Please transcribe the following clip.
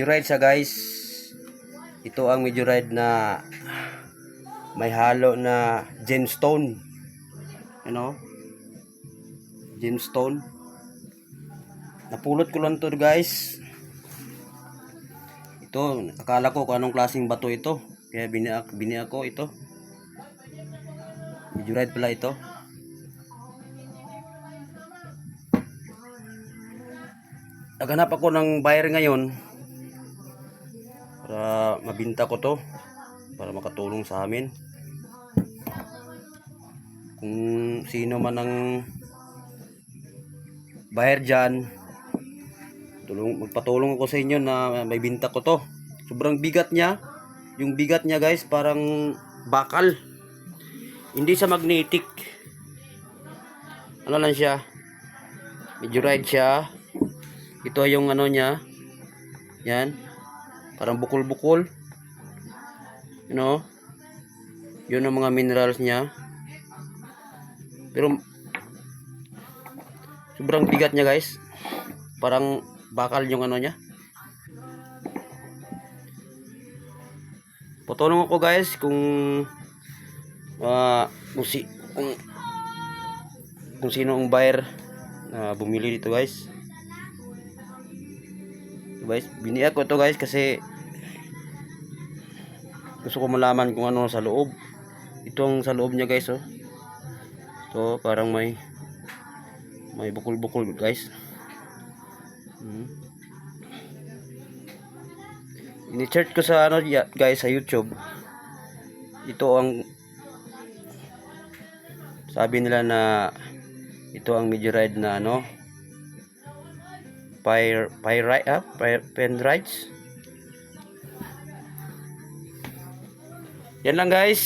Medyo ride siya guys. Ito ang medyo ride na may halo na gemstone. You know? Gemstone. Napulot ko lang to guys. Ito, akala ko kung anong klaseng bato ito. Kaya biniak, biniak ko ito. Medyo ride pala ito. Naghanap ako ng buyer ngayon mabinta ko to para makatulong sa amin. Kung sino man ang buyer dyan tulong, magpatulong ako sa inyo na may binta ko to. Sobrang bigat niya. Yung bigat niya guys parang bakal. Hindi sa magnetic. Ano lang siya? Medyo ride siya. Ito yung ano niya. Yan parang bukol-bukol. You know? Yun ang mga minerals niya. Pero sobrang bigat niya guys. Parang bakal yung ano niya. Patulong ako guys kung ah, kung si kung kung sino ang buyer na bumili dito guys guys. Biniyak ko to guys kasi gusto ko malaman kung ano sa loob. Itong sa loob niya guys oh. To parang may may bukol-bukol guys. Hmm. ini-search ko sa ano guys sa YouTube. Ito ang sabi nila na ito ang meteorite na ano Pyr pyrite ah Pyr pendrites yan lang guys